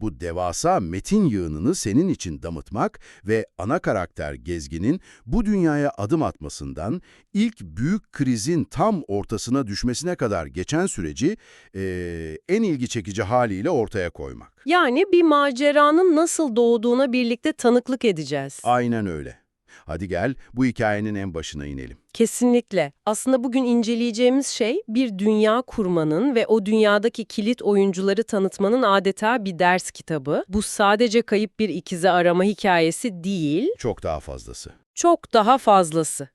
Bu devasa metin yığınını senin için damıtmak ve ana karakter Gezgin'in bu dünyaya adım atmasından ilk büyük krizin tam ortasına düşmesine kadar geçen süreci eee, en ilgi çekici haliyle ortaya koymak. Yani bir maceranın nasıl doğduğuna birlikte tanıklık edeceğiz. Aynen öyle. Hadi gel bu hikayenin en başına inelim. Kesinlikle. Aslında bugün inceleyeceğimiz şey bir dünya kurmanın ve o dünyadaki kilit oyuncuları tanıtmanın adeta bir ders kitabı. Bu sadece kayıp bir ikizi arama hikayesi değil, Çok daha fazlası. çok daha fazlası.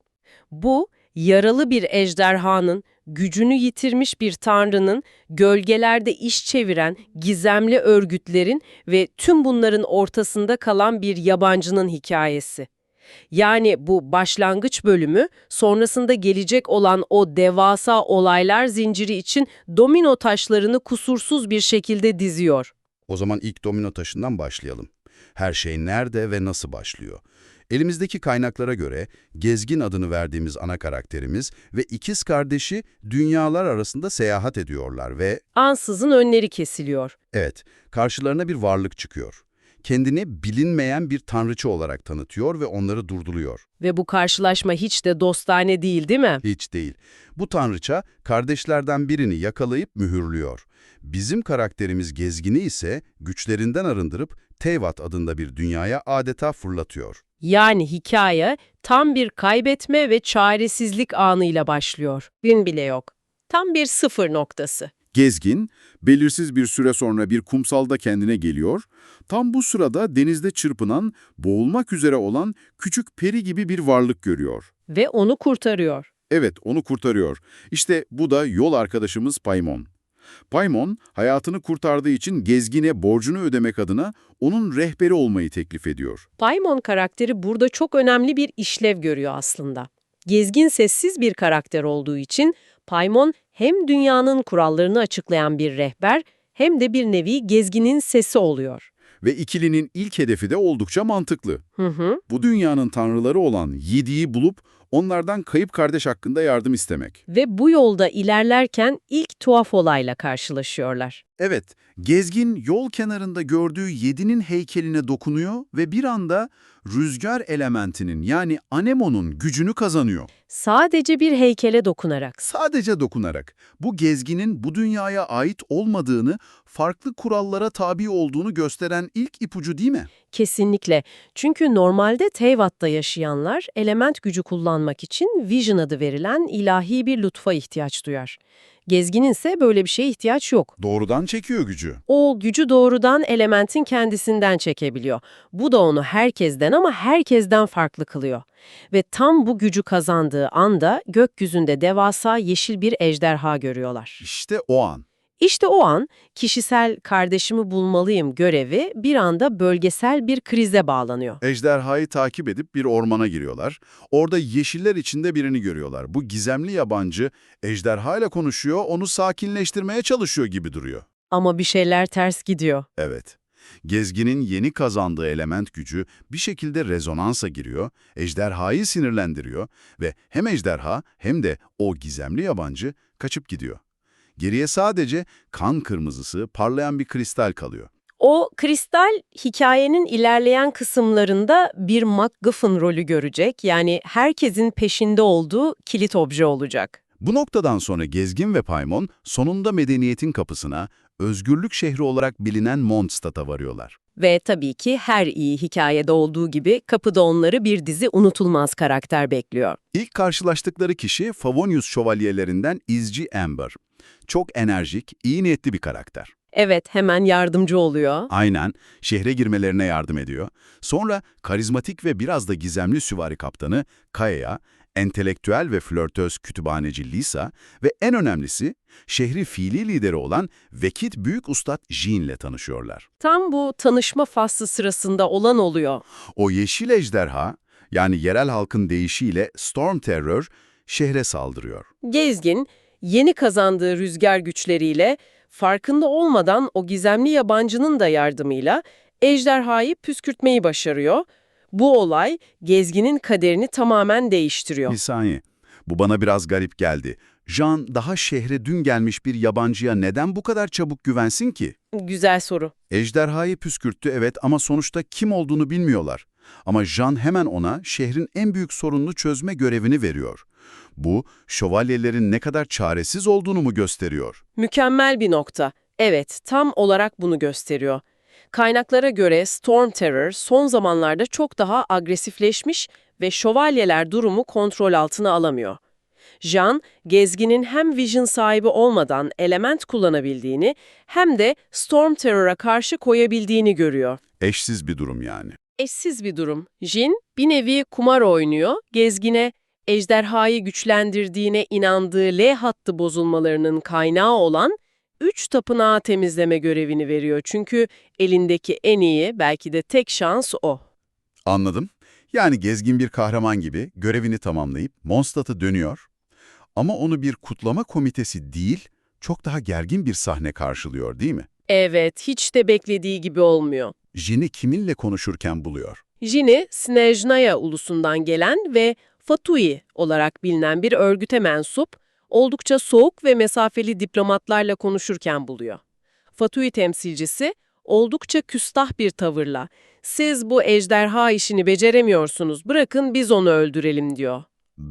Bu, yaralı bir ejderhanın, gücünü yitirmiş bir tanrının, gölgelerde iş çeviren gizemli örgütlerin ve tüm bunların ortasında kalan bir yabancının hikayesi. Yani bu başlangıç bölümü sonrasında gelecek olan o devasa olaylar zinciri için domino taşlarını kusursuz bir şekilde diziyor. O zaman ilk domino taşından başlayalım. Her şey nerede ve nasıl başlıyor? Elimizdeki kaynaklara göre Gezgin adını verdiğimiz ana karakterimiz ve ikiz kardeşi dünyalar arasında seyahat ediyorlar ve Ansızın önleri kesiliyor. evet karşılarına bir varlık çıkıyor. Kendini bilinmeyen bir tanrıçı olarak tanıtıyor ve onları durduruyor. Ve bu karşılaşma hiç de dostane değil değil mi? Hiç değil. Bu tanrıça kardeşlerden birini yakalayıp mühürlüyor. Bizim karakterimiz Gezgin'i ise güçlerinden arındırıp Teyvat adında bir dünyaya adeta fırlatıyor. Yani hikaye tam bir kaybetme ve çaresizlik anıyla başlıyor. Gün bile yok. Tam bir sıfır noktası. Gezgin, belirsiz bir süre sonra bir kumsalda kendine geliyor. Tam bu sırada denizde çırpınan, boğulmak üzere olan küçük peri gibi bir varlık görüyor. Ve onu kurtarıyor. Evet, onu kurtarıyor. İşte bu da yol arkadaşımız Paymon. Paymon, hayatını kurtardığı için Gezgin'e borcunu ödemek adına onun rehberi olmayı teklif ediyor. Paimon karakteri burada çok önemli bir işlev görüyor aslında. Gezgin sessiz bir karakter olduğu için Paimon hem dünyanın kurallarını açıklayan bir rehber hem de bir nevi gezginin sesi oluyor. Ve ikilinin ilk hedefi de oldukça mantıklı. Hı hı. Bu dünyanın tanrıları olan Yidi'yi bulup onlardan kayıp kardeş hakkında yardım istemek. Ve bu yolda ilerlerken ilk tuhaf olayla karşılaşıyorlar. Evet, Gezgin yol kenarında gördüğü Yedi'nin heykeline dokunuyor ve bir anda rüzgar elementinin yani Anemon'un gücünü kazanıyor. Sadece bir heykele dokunarak. Sadece dokunarak. Bu gezginin bu dünyaya ait olmadığını, farklı kurallara tabi olduğunu gösteren ilk ipucu değil mi? Kesinlikle. Çünkü normalde Teyvat'ta yaşayanlar element gücü kullanmak için Vision adı verilen ilahi bir lütfa ihtiyaç duyar. Gezginin ise böyle bir şeye ihtiyaç yok. Doğrudan çekiyor gücü. O gücü doğrudan elementin kendisinden çekebiliyor. Bu da onu herkesten ama herkesten farklı kılıyor. Ve tam bu gücü kazandığı anda gökyüzünde devasa yeşil bir ejderha görüyorlar. İşte o an. İşte o an kişisel kardeşimi bulmalıyım görevi bir anda bölgesel bir krize bağlanıyor. Ejderhayı takip edip bir ormana giriyorlar. Orada yeşiller içinde birini görüyorlar. Bu gizemli yabancı ejderhayla konuşuyor, onu sakinleştirmeye çalışıyor gibi duruyor. Ama bir şeyler ters gidiyor. Evet. Gezginin yeni kazandığı element gücü bir şekilde rezonansa giriyor, ejderhayı sinirlendiriyor ve hem ejderha hem de o gizemli yabancı kaçıp gidiyor. Geriye sadece kan kırmızısı parlayan bir kristal kalıyor. O kristal hikayenin ilerleyen kısımlarında bir MacGuffin rolü görecek. Yani herkesin peşinde olduğu kilit obje olacak. Bu noktadan sonra Gezgin ve Paimon sonunda medeniyetin kapısına, özgürlük şehri olarak bilinen Mondstadt'a varıyorlar. Ve tabii ki her iyi hikayede olduğu gibi kapıda onları bir dizi unutulmaz karakter bekliyor. İlk karşılaştıkları kişi Favonius şövalyelerinden İzci Amber. Çok enerjik, iyi niyetli bir karakter. Evet, hemen yardımcı oluyor. Aynen, şehre girmelerine yardım ediyor. Sonra karizmatik ve biraz da gizemli süvari kaptanı Kaya'ya, entelektüel ve flörtöz kütüphaneci Lisa ve en önemlisi şehri fiili lideri olan Vekit Büyük Ustad Jean'le tanışıyorlar. Tam bu tanışma faslı sırasında olan oluyor. O yeşil ejderha, yani yerel halkın deyişiyle Storm Terror, şehre saldırıyor. Gezgin, yeni kazandığı rüzgar güçleriyle, farkında olmadan o gizemli yabancının da yardımıyla ejderhayı püskürtmeyi başarıyor. Bu olay Gezgin'in kaderini tamamen değiştiriyor. Bir saniye, bu bana biraz garip geldi. Jean daha şehre dün gelmiş bir yabancıya neden bu kadar çabuk güvensin ki? Güzel soru. Ejderhayı püskürttü evet ama sonuçta kim olduğunu bilmiyorlar. Ama Jean hemen ona şehrin en büyük sorununu çözme görevini veriyor. Bu, şövalyelerin ne kadar çaresiz olduğunu mu gösteriyor? Mükemmel bir nokta. Evet, tam olarak bunu gösteriyor. Kaynaklara göre Storm Terror son zamanlarda çok daha agresifleşmiş ve şövalyeler durumu kontrol altına alamıyor. Jean, gezginin hem Vision sahibi olmadan element kullanabildiğini hem de Storm Terror'a karşı koyabildiğini görüyor. Eşsiz bir durum yani. Eşsiz bir durum. Jin bir nevi kumar oynuyor, gezgine ejderhayı güçlendirdiğine inandığı L hattı bozulmalarının kaynağı olan üç tapınağı temizleme görevini veriyor. Çünkü elindeki en iyi, belki de tek şans o. Anladım. Yani gezgin bir kahraman gibi görevini tamamlayıp Mondstadt'a dönüyor. Ama onu bir kutlama komitesi değil, çok daha gergin bir sahne karşılıyor değil mi? Evet, hiç de beklediği gibi olmuyor. Jin'i kiminle konuşurken buluyor. Jin'i Snezhnaya ulusundan gelen ve Fatui olarak bilinen bir örgüte mensup, oldukça soğuk ve mesafeli diplomatlarla konuşurken buluyor. Fatui temsilcisi oldukça küstah bir tavırla, siz bu ejderha işini beceremiyorsunuz, bırakın biz onu öldürelim diyor.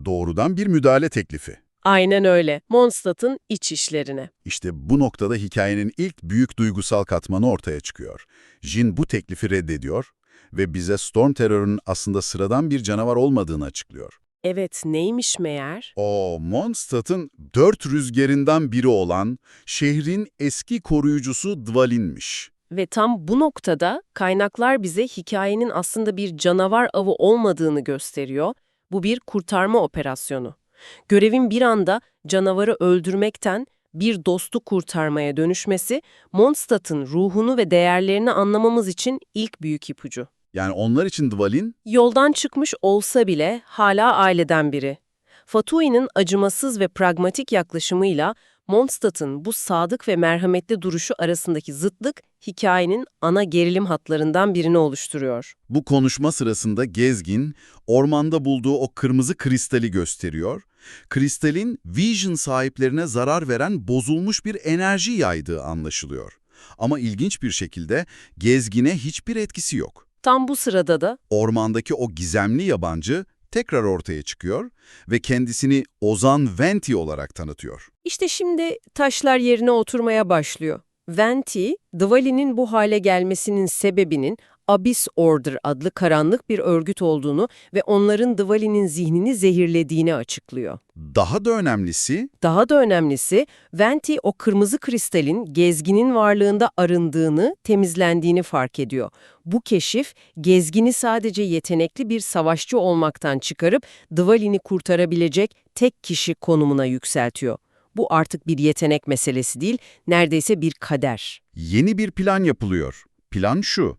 Doğrudan bir müdahale teklifi. Aynen öyle, Mondstadt'ın iç işlerine. İşte bu noktada hikayenin ilk büyük duygusal katmanı ortaya çıkıyor. Jin bu teklifi reddediyor ve bize Storm Terror'ın aslında sıradan bir canavar olmadığını açıklıyor. Evet, neymiş meğer? O Mondstadt'ın dört rüzgarından biri olan şehrin eski koruyucusu Dvalin'miş. Ve tam bu noktada kaynaklar bize hikayenin aslında bir canavar avı olmadığını gösteriyor. Bu bir kurtarma operasyonu. Görevin bir anda canavarı öldürmekten bir dostu kurtarmaya dönüşmesi, Mondstadt'ın ruhunu ve değerlerini anlamamız için ilk büyük ipucu. Yani onlar için Dvalin, Yoldan çıkmış olsa bile hala aileden biri. Fatui'nin acımasız ve pragmatik yaklaşımıyla Mondstadt'ın bu sadık ve merhametli duruşu arasındaki zıtlık hikayenin ana gerilim hatlarından birini oluşturuyor. bu konuşma sırasında Gezgin, ormanda bulduğu o kırmızı kristali gösteriyor. Kristalin, Vision sahiplerine zarar veren bozulmuş bir enerji yaydığı anlaşılıyor. Ama ilginç bir şekilde Gezgin'e hiçbir etkisi yok. Tam bu sırada da ormandaki o gizemli yabancı tekrar ortaya çıkıyor ve kendisini Ozan Venti olarak tanıtıyor. işte şimdi taşlar yerine oturmaya başlıyor. Venti, Dvali'nin bu hale gelmesinin sebebinin Abyss Order adlı karanlık bir örgüt olduğunu ve onların Dvali'nin zihnini zehirlediğini açıklıyor. Daha da önemlisi, Daha da önemlisi, Venti o kırmızı kristalin gezginin varlığında arındığını, temizlendiğini fark ediyor. Bu keşif, gezgini sadece yetenekli bir savaşçı olmaktan çıkarıp Dvali'ni kurtarabilecek tek kişi konumuna yükseltiyor. Bu artık bir yetenek meselesi değil, neredeyse bir kader. yeni bir plan yapılıyor. Plan şu,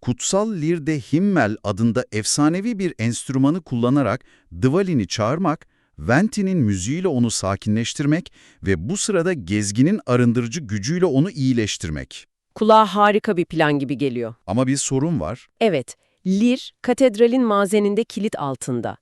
Kutsal Lirde Himmel adında efsanevi bir enstrümanı kullanarak Dvalin'i çağırmak, Venti'nin müziğiyle onu sakinleştirmek ve bu sırada gezginin arındırıcı gücüyle onu iyileştirmek. Kulağa harika bir plan gibi geliyor. Ama bir sorun var. Evet, Lir, katedralin mazeninde kilit altında.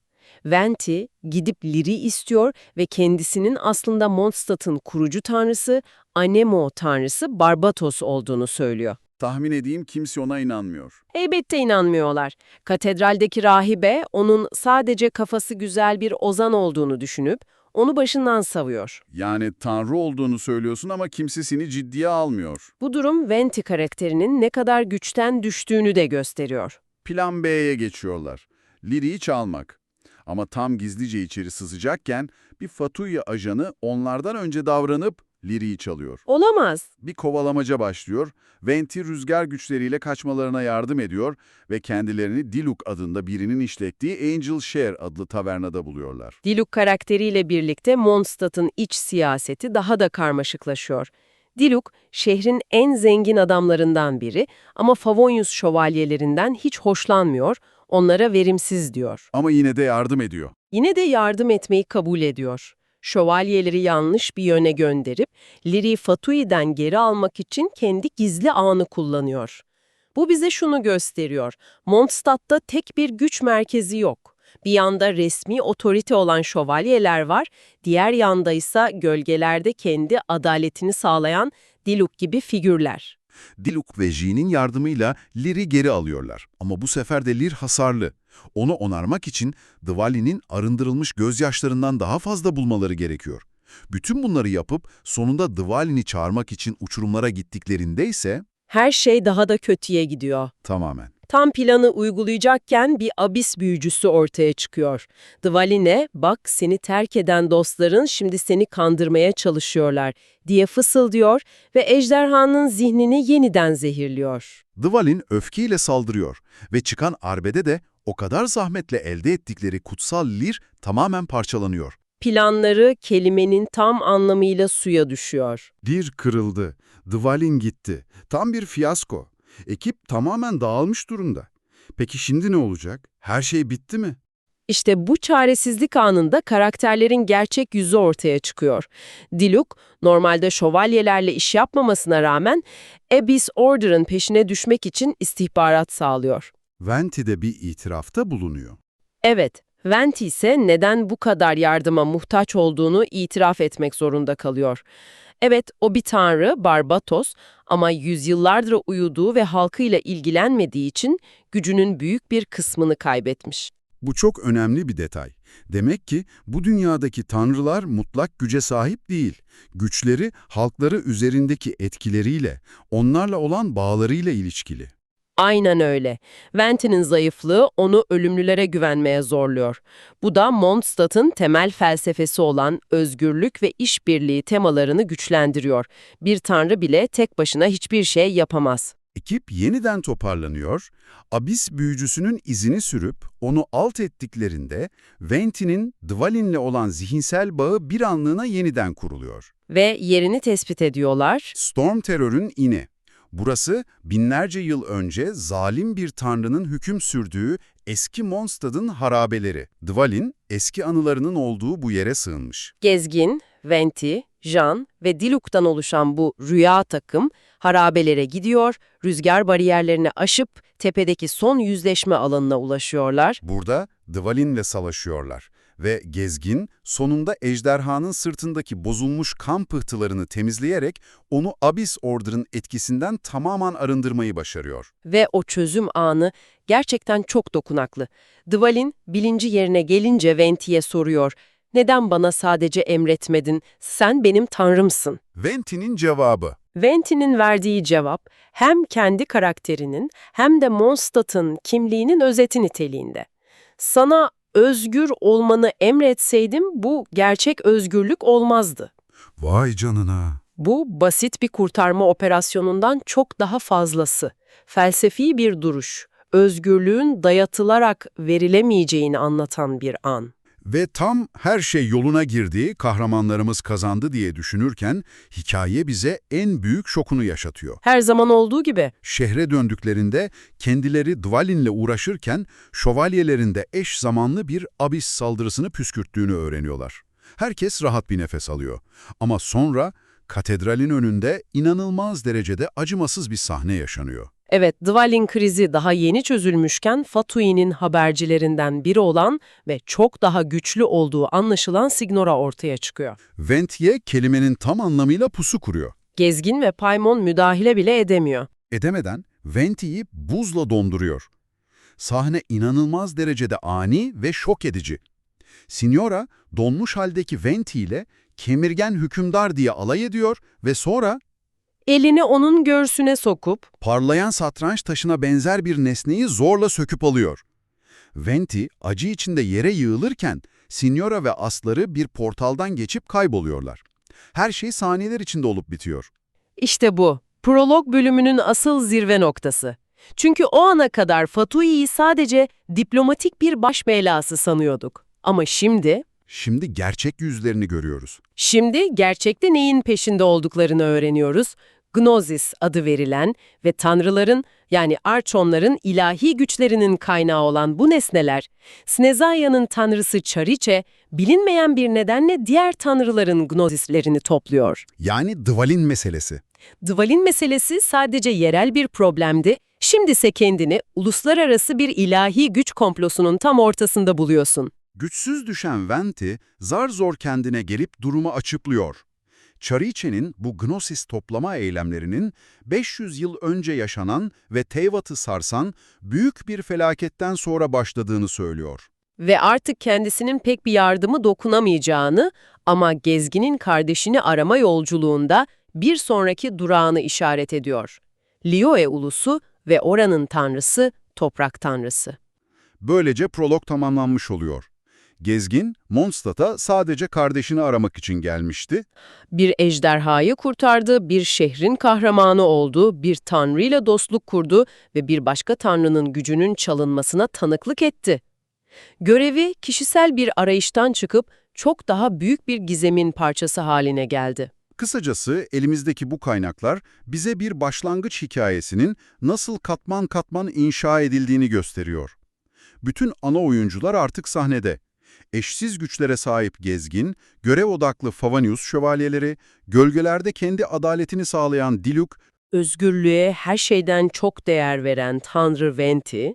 Venti gidip Lir'i istiyor ve kendisinin aslında Mondstadt'ın kurucu tanrısı, Anemo tanrısı Barbatos olduğunu söylüyor. Tahmin edeyim kimse ona inanmıyor. Elbette inanmıyorlar. Katedraldeki rahibe onun sadece kafası güzel bir ozan olduğunu düşünüp onu başından savuyor. Yani tanrı olduğunu söylüyorsun ama kimse seni ciddiye almıyor. Bu durum Venti karakterinin ne kadar güçten düştüğünü de gösteriyor. Plan B'ye geçiyorlar. Liri'yi çalmak. Ama tam gizlice içeri sızacakken bir Fatuya ajanı onlardan önce davranıp Liri'yi çalıyor. Olamaz. Bir kovalamaca başlıyor, Venti rüzgar güçleriyle kaçmalarına yardım ediyor ve kendilerini Diluk adında birinin işlettiği Angel Share adlı tavernada buluyorlar. Diluk karakteriyle birlikte Mondstadt'ın iç siyaseti daha da karmaşıklaşıyor. Diluk, şehrin en zengin adamlarından biri ama Favonius şövalyelerinden hiç hoşlanmıyor, onlara verimsiz diyor. Ama yine de yardım ediyor. Yine de yardım etmeyi kabul ediyor. Şövalyeleri yanlış bir yöne gönderip Liri Fatui'den geri almak için kendi gizli ağını kullanıyor. Bu bize şunu gösteriyor. Mondstadt'ta tek bir güç merkezi yok. Bir yanda resmi otorite olan şövalyeler var, diğer yanda ise gölgelerde kendi adaletini sağlayan Diluk gibi figürler. Diluk ve Jin'in yardımıyla Lir'i geri alıyorlar. Ama bu sefer de Lir hasarlı. Onu onarmak için Dvali'nin arındırılmış gözyaşlarından daha fazla bulmaları gerekiyor. Bütün bunları yapıp sonunda Dvali'ni çağırmak için uçurumlara gittiklerinde ise Her şey daha da kötüye gidiyor. tamamen. Tam planı uygulayacakken bir abis büyücüsü ortaya çıkıyor. Dvaline, bak seni terk eden dostların şimdi seni kandırmaya çalışıyorlar diye fısıldıyor ve ejderhanın zihnini yeniden zehirliyor. Dvalin öfkeyle saldırıyor ve çıkan arbede de o kadar zahmetle elde ettikleri kutsal Lir tamamen parçalanıyor. Planları kelimenin tam anlamıyla suya düşüyor. Lir kırıldı, Dvalin gitti. Tam bir fiyasko. Ekip tamamen dağılmış durumda. Peki şimdi ne olacak? Her şey bitti mi? İşte bu çaresizlik anında karakterlerin gerçek yüzü ortaya çıkıyor. Diluk, normalde şövalyelerle iş yapmamasına rağmen Abyss Order'ın peşine düşmek için istihbarat sağlıyor. Venti de bir itirafta bulunuyor. Evet, Venti ise neden bu kadar yardıma muhtaç olduğunu itiraf etmek zorunda kalıyor. Evet, o bir tanrı, Barbatos ama yüzyıllardır uyuduğu ve halkıyla ilgilenmediği için gücünün büyük bir kısmını kaybetmiş. Bu çok önemli bir detay. Demek ki bu dünyadaki tanrılar mutlak güce sahip değil. Güçleri halkları üzerindeki etkileriyle, onlarla olan bağlarıyla ilişkili. Aynen öyle. Venti'nin zayıflığı onu ölümlülere güvenmeye zorluyor. Bu da Mondstadt'ın temel felsefesi olan özgürlük ve işbirliği temalarını güçlendiriyor. Bir tanrı bile tek başına hiçbir şey yapamaz. Ekip yeniden toparlanıyor, Abis büyücüsünün izini sürüp onu alt ettiklerinde Venti'nin Dvalin'le olan zihinsel bağı bir anlığına yeniden kuruluyor. Ve yerini tespit ediyorlar. Storm terörün ini. Burası binlerce yıl önce zalim bir tanrının hüküm sürdüğü eski Mondstadt'ın harabeleri. Dvalin, eski anılarının olduğu bu yere sığınmış. Gezgin, Venti, Jean ve Diluk'tan oluşan bu rüya takım harabelere gidiyor, rüzgar bariyerlerini aşıp tepedeki son yüzleşme alanına ulaşıyorlar. Burada Dvalin'le savaşıyorlar ve Gezgin sonunda ejderhanın sırtındaki bozulmuş kan pıhtılarını temizleyerek onu Abyss Order'ın etkisinden tamamen arındırmayı başarıyor. Ve o çözüm anı gerçekten çok dokunaklı. Dvalin bilinci yerine gelince Venti'ye soruyor. Neden bana sadece emretmedin? Sen benim tanrımsın. Venti'nin cevabı Venti'nin verdiği cevap hem kendi karakterinin hem de Mondstadt'ın kimliğinin özeti niteliğinde. Sana özgür olmanı emretseydim bu gerçek özgürlük olmazdı. Vay canına. Bu basit bir kurtarma operasyonundan çok daha fazlası. Felsefi bir duruş, özgürlüğün dayatılarak verilemeyeceğini anlatan bir an. Ve tam her şey yoluna girdi, kahramanlarımız kazandı diye düşünürken hikaye bize en büyük şokunu yaşatıyor. Her zaman olduğu gibi Şehre döndüklerinde kendileri Dvalin'le uğraşırken şövalyelerinde eş zamanlı bir abis saldırısını püskürttüğünü öğreniyorlar. Herkes rahat bir nefes alıyor. Ama sonra katedralin önünde inanılmaz derecede acımasız bir sahne yaşanıyor. Evet, Dvalin krizi daha yeni çözülmüşken Fatui'nin habercilerinden biri olan ve çok daha güçlü olduğu anlaşılan Signora ortaya çıkıyor. Ventye kelimenin tam anlamıyla pusu kuruyor. Gezgin ve Paimon müdahale bile edemiyor. Edemeden Venti'yi buzla donduruyor. Sahne inanılmaz derecede ani ve şok edici. Signora donmuş haldeki Venti ile kemirgen hükümdar diye alay ediyor ve sonra Elini onun göğsüne sokup parlayan satranç taşına benzer bir nesneyi zorla söküp alıyor. Venti acı içinde yere yığılırken Signora ve asları bir portaldan geçip kayboluyorlar. Her şey saniyeler içinde olup bitiyor. İşte bu, prolog bölümünün asıl zirve noktası. Çünkü o ana kadar Fatui'yi sadece diplomatik bir baş belası sanıyorduk. Ama şimdi, Şimdi gerçek yüzlerini görüyoruz. şimdi gerçekte neyin peşinde olduklarını öğreniyoruz. Gnosis adı verilen ve tanrıların yani archonların ilahi güçlerinin kaynağı olan bu nesneler, Snezaya'nın tanrısı Charice, bilinmeyen bir nedenle diğer tanrıların Gnosislerini topluyor. Yani Dvalin meselesi. Dvalin meselesi sadece yerel bir problemdi, Şimdi ise kendini uluslararası bir ilahi güç komplosunun tam ortasında buluyorsun. Güçsüz düşen Venti zar zor kendine gelip durumu açıklıyor. Çariçe'nin bu gnosis toplama eylemlerinin 500 yıl önce yaşanan ve Teyvat'ı sarsan büyük bir felaketten sonra başladığını söylüyor. Ve artık kendisinin pek bir yardımı dokunamayacağını ama gezginin kardeşini arama yolculuğunda bir sonraki durağını işaret ediyor. Lioe ulusu ve oranın tanrısı, toprak tanrısı. Böylece prolog tamamlanmış oluyor. Gezgin, Mondstadt'a sadece kardeşini aramak için gelmişti. Bir ejderhayı kurtardı, bir şehrin kahramanı oldu, bir tanrıyla dostluk kurdu ve bir başka tanrının gücünün çalınmasına tanıklık etti. Görevi kişisel bir arayıştan çıkıp çok daha büyük bir gizemin parçası haline geldi. Kısacası elimizdeki bu kaynaklar bize bir başlangıç hikayesinin nasıl katman katman inşa edildiğini gösteriyor. Bütün ana oyuncular artık sahnede. Eşsiz güçlere sahip gezgin, görev odaklı Favanius şövalyeleri, gölgelerde kendi adaletini sağlayan Diluk, Özgürlüğe her şeyden çok değer veren Tanrı Venti,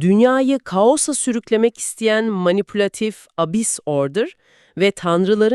dünyayı kaosa sürüklemek isteyen manipülatif Abyss Order ve tanrıların